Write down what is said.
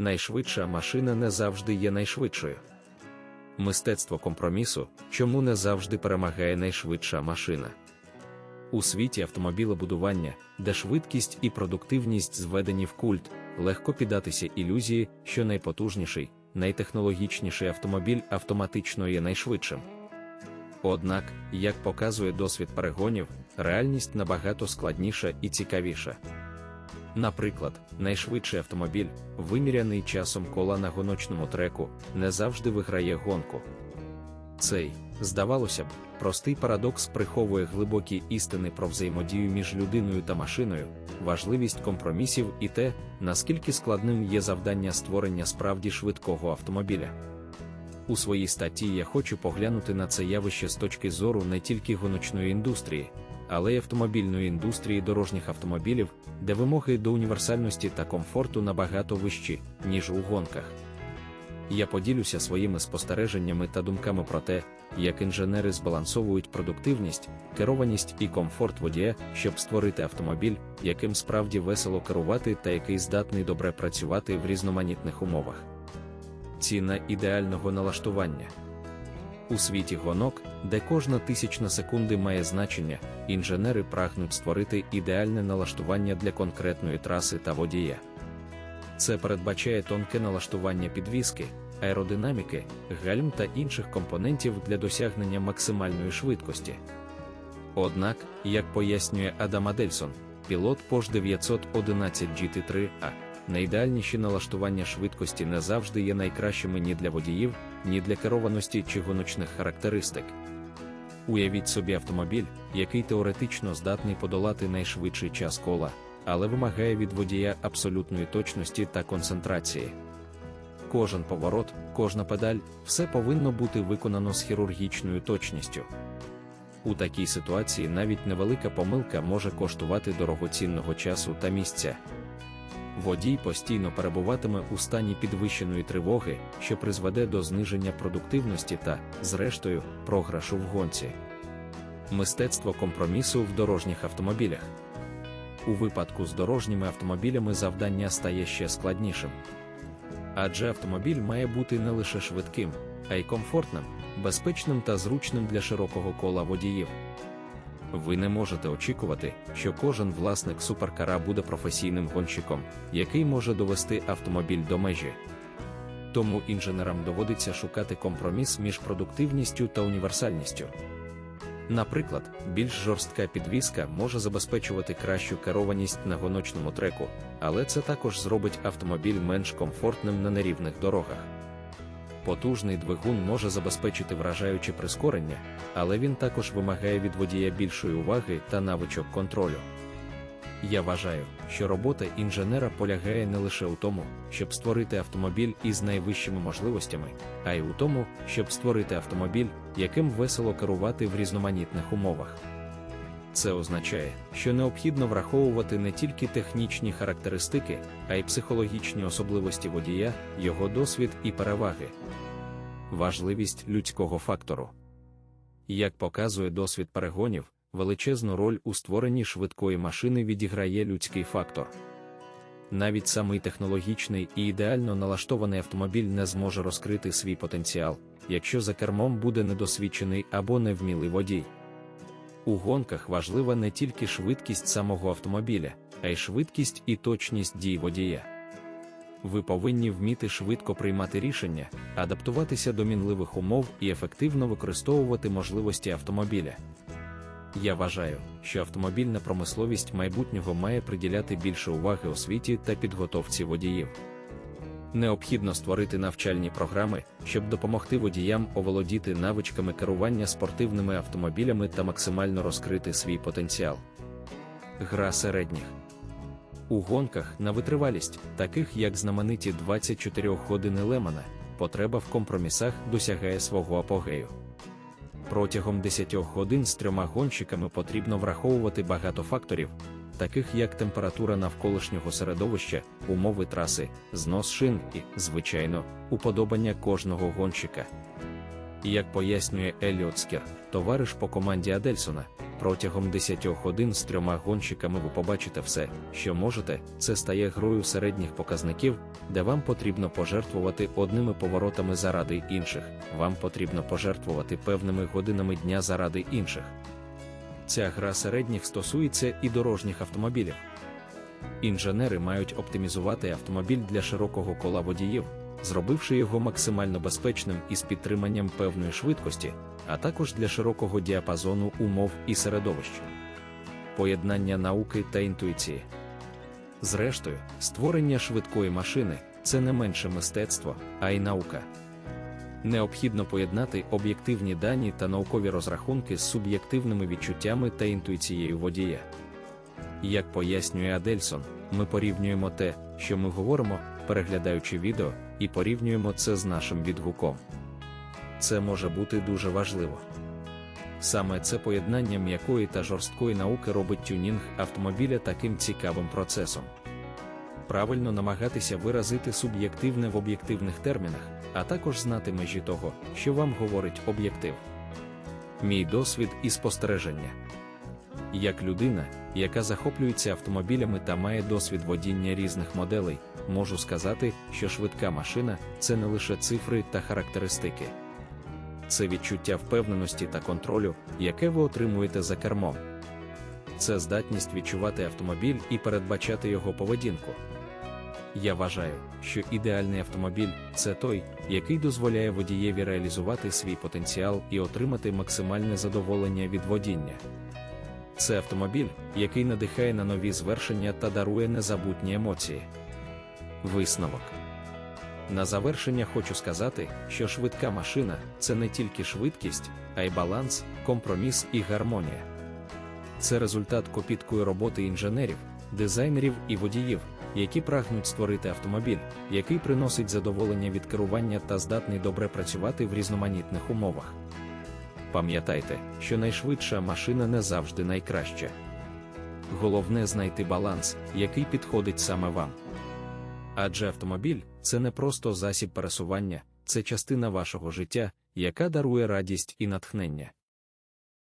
найшвидша машина не завжди є найшвидшою. Мистецтво компромісу, чому не завжди перемагає найшвидша машина. У світі автомобілебудування, де швидкість і продуктивність зведені в культ, легко піддатися ілюзії, що найпотужніший, найтехнологічніший автомобіль автоматично є найшвидшим. Однак, як показує досвід перегонів, реальність набагато складніша і цікавіша. Наприклад, найшвидший автомобіль, виміряний часом кола на гоночному треку, не завжди виграє гонку. Цей, здавалося б, простий парадокс приховує глибокі істини про взаємодію між людиною та машиною, важливість компромісів і те, наскільки складним є завдання створення справді швидкого автомобіля. У своїй статті я хочу поглянути на це явище з точки зору не тільки гоночної індустрії, але й автомобільної індустрії дорожніх автомобілів, де вимоги до універсальності та комфорту набагато вищі, ніж у гонках. Я поділюся своїми спостереженнями та думками про те, як інженери збалансовують продуктивність, керованість і комфорт водія, щоб створити автомобіль, яким справді весело керувати та який здатний добре працювати в різноманітних умовах. Ціна ідеального налаштування. У світі гонок, де кожна тисячна секунди має значення, інженери прагнуть створити ідеальне налаштування для конкретної траси та водія. Це передбачає тонке налаштування підвіски, аеродинаміки, гальм та інших компонентів для досягнення максимальної швидкості. Однак, як пояснює Адам Адельсон, пілот Porsche 911 GT3A, найідеальніші налаштування швидкості не завжди є найкращими ні для водіїв, ні для керованості чи гоночних характеристик. Уявіть собі автомобіль, який теоретично здатний подолати найшвидший час кола, але вимагає від водія абсолютної точності та концентрації. Кожен поворот, кожна педаль, все повинно бути виконано з хірургічною точністю. У такій ситуації навіть невелика помилка може коштувати дорогоцінного часу та місця. Водій постійно перебуватиме у стані підвищеної тривоги, що призведе до зниження продуктивності та, зрештою, програшу в гонці. Мистецтво компромісу в дорожніх автомобілях. У випадку з дорожніми автомобілями завдання стає ще складнішим. Адже автомобіль має бути не лише швидким, а й комфортним, безпечним та зручним для широкого кола водіїв. Ви не можете очікувати, що кожен власник суперкара буде професійним гонщиком, який може довести автомобіль до межі. Тому інженерам доводиться шукати компроміс між продуктивністю та універсальністю. Наприклад, більш жорстка підвізка може забезпечувати кращу керованість на гоночному треку, але це також зробить автомобіль менш комфортним на нерівних дорогах. Потужний двигун може забезпечити вражаюче прискорення, але він також вимагає від водія більшої уваги та навичок контролю. Я вважаю, що робота інженера полягає не лише у тому, щоб створити автомобіль із найвищими можливостями, а й у тому, щоб створити автомобіль, яким весело керувати в різноманітних умовах. Це означає, що необхідно враховувати не тільки технічні характеристики, а й психологічні особливості водія, його досвід і переваги. Важливість людського фактору. Як показує досвід перегонів, величезну роль у створенні швидкої машини відіграє людський фактор. Навіть самий технологічний і ідеально налаштований автомобіль не зможе розкрити свій потенціал, якщо за кермом буде недосвідчений або невмілий водій. У гонках важлива не тільки швидкість самого автомобіля, а й швидкість і точність дій водія. Ви повинні вміти швидко приймати рішення, адаптуватися до мінливих умов і ефективно використовувати можливості автомобіля. Я вважаю, що автомобільна промисловість майбутнього має приділяти більше уваги освіті та підготовці водіїв. Необхідно створити навчальні програми, щоб допомогти водіям оволодіти навичками керування спортивними автомобілями та максимально розкрити свій потенціал. Гра середніх у гонках на витривалість, таких як знамениті 24 години Лемана, потреба в компромісах досягає свого апогею. Протягом 10 годин з трьома гонщиками потрібно враховувати багато факторів, таких як температура навколишнього середовища, умови траси, знос шин і, звичайно, уподобання кожного гонщика. Як пояснює Еліот Скер, товариш по команді Адельсона, протягом 10 годин з трьома гонщиками ви побачите все, що можете, це стає грою середніх показників, де вам потрібно пожертвувати одними поворотами заради інших, вам потрібно пожертвувати певними годинами дня заради інших. Ця гра середніх стосується і дорожніх автомобілів. Інженери мають оптимізувати автомобіль для широкого кола водіїв, зробивши його максимально безпечним із підтриманням певної швидкості, а також для широкого діапазону умов і середовищ. Поєднання науки та інтуїції. Зрештою, створення швидкої машини це не менше мистецтво, а й наука. Необхідно поєднати об'єктивні дані та наукові розрахунки з суб'єктивними відчуттями та інтуїцією водія. Як пояснює Адельсон, ми порівнюємо те, що ми говоримо, переглядаючи відео, і порівнюємо це з нашим відгуком. Це може бути дуже важливо. Саме це поєднання м'якої та жорсткої науки робить тюнінг автомобіля таким цікавим процесом. Правильно намагатися виразити суб'єктивне в об'єктивних термінах, а також знати межі того, що вам говорить об'єктив. Мій досвід і спостереження. Як людина, яка захоплюється автомобілями та має досвід водіння різних моделей, можу сказати, що швидка машина це не лише цифри та характеристики. Це відчуття впевненості та контролю, яке ви отримуєте за кермом. Це здатність відчувати автомобіль і передбачати його поведінку. Я вважаю, що ідеальний автомобіль це той, який дозволяє водієві реалізувати свій потенціал і отримати максимальне задоволення від водіння. Це автомобіль, який надихає на нові звершення та дарує незабутні емоції. Висновок. На завершення хочу сказати, що швидка машина це не тільки швидкість, а й баланс, компроміс і гармонія. Це результат копіткої роботи інженерів, дизайнерів і водіїв, які прагнуть створити автомобіль, який приносить задоволення від керування та здатний добре працювати в різноманітних умовах. Пам'ятайте, що найшвидша машина не завжди найкраща. Головне знайти баланс, який підходить саме вам. Адже автомобіль це не просто засіб пересування, це частина вашого життя, яка дарує радість і натхнення.